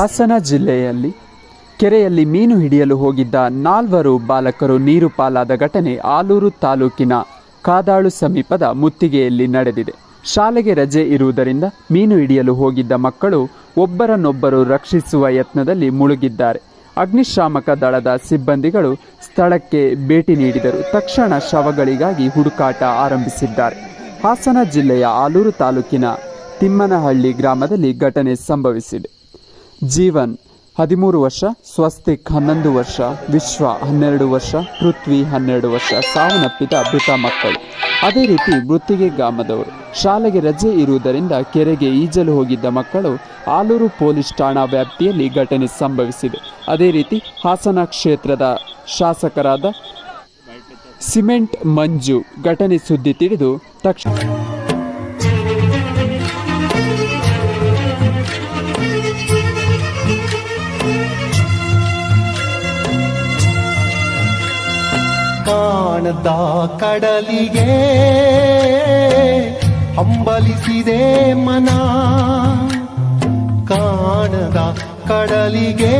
ಹಾಸನ ಜಿಲ್ಲೆಯಲ್ಲಿ ಕೆರೆಯಲ್ಲಿ ಮೀನು ಹಿಡಿಯಲು ಹೋಗಿದ್ದ ನಾಲ್ವರು ಬಾಲಕರು ನೀರು ಪಾಲಾದ ಘಟನೆ ಆಲೂರು ತಾಲೂಕಿನ ಕಾದಾಳು ಸಮೀಪದ ಮುತ್ತಿಗೆಯಲ್ಲಿ ನಡೆದಿದೆ. ಶಾಲೆಗೆ ರಜೆ ಇರುವುದರಿಂದ ಮೀನು ಹಿಡಿಯಲು ಹೋಗಿದ್ದ ಮಕ್ಕಳು ಒಬ್ಬರನ್ನೊಬ್ಬರು ರಕ್ಷಿಸುವ ಯತ್ನದಲ್ಲಿ ಮುಳುಗಿದ್ದಾರೆ. ಅಗ್ನಿಶಾಮಕ ದಳದ ಸಿಬ್ಬಂದಿಗಳು ಸ್ಥಳಕ್ಕೆ ಭೇಟಿ ನೀಡಿದರು. ತಕ್ಷಣ ಶವಗಳಿಗಾಗಿ ಹುಡುಕಾಟ ಆರಂಭಿಸಿದ್ದಾರೆ. ಹಾಸನ ಜಿಲ್ಲೆಯ ಆಲೂರು ತಾಲೂಕಿನ ತಿಮ್ಮನಹಳ್ಳಿ ಗ್ರಾಮದಲ್ಲಿ ಘಟನೆ ಸಂಭವಿಸಿದೆ. ಜೀವನ್. ಹದಿಮೂರು ವರ್ಷ, ಸ್ವಸ್ತಿಕ್ ಹನ್ನೊಂದು ವರ್ಷ, ವಿಶ್ವ ಹನ್ನೆರಡು ವರ್ಷ, ಪೃಥ್ವಿ ಹನ್ನೆರಡು ವರ್ಷ, ಸಾವನ್ನಪ್ಪಿದ ಮೃತ ಮಕ್ಕಳು. ಅದೇ ರೀತಿ ಮೃತ್ತಿಗೆ ಗ್ರಾಮದವರು. ಶಾಲೆಗೆ ರಜೆ ಇರುವುದರಿಂದ ಕೆರೆಗೆ ಈಜಲು ಹೋಗಿದ್ದ ಮಕ್ಕಳು ಆಲೂರು ಪೊಲೀಸ್ ಠಾಣಾ ವ್ಯಾಪ್ತಿಯಲ್ಲಿ ಘಟನೆ ಸಂಭವಿಸಿದೆ. ಅದೇ ರೀತಿ ಹಾಸನ ಕ್ಷೇತ್ರದ ಶಾಸಕರಾದ ಸಿಮೆಂಟ್ ಮಂಜು ಘಟನೆ ಸುದ್ದಿ ತಿಳಿದು ತಕ್ಷಣ ಕಾಣದ ಕಡಲಿಗೆ ಹಂಬಲಿಸಿದೆ ಮನ. ಕಾಣದ ಕಡಲಿಗೆ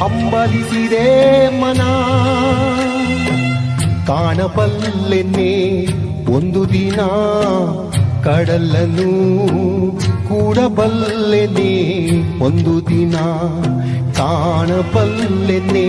ಹಂಬಲಿಸಿದೆ ಮನ. ಕಾಣಬಲ್ಲೆನ್ನೆ ಒಂದು ದಿನ ಕಡಲನು ಕೂಡಬಲ್ಲೆನೆ ಒಂದು ದಿನ ಕಾಣಬಲ್ಲೆನೆ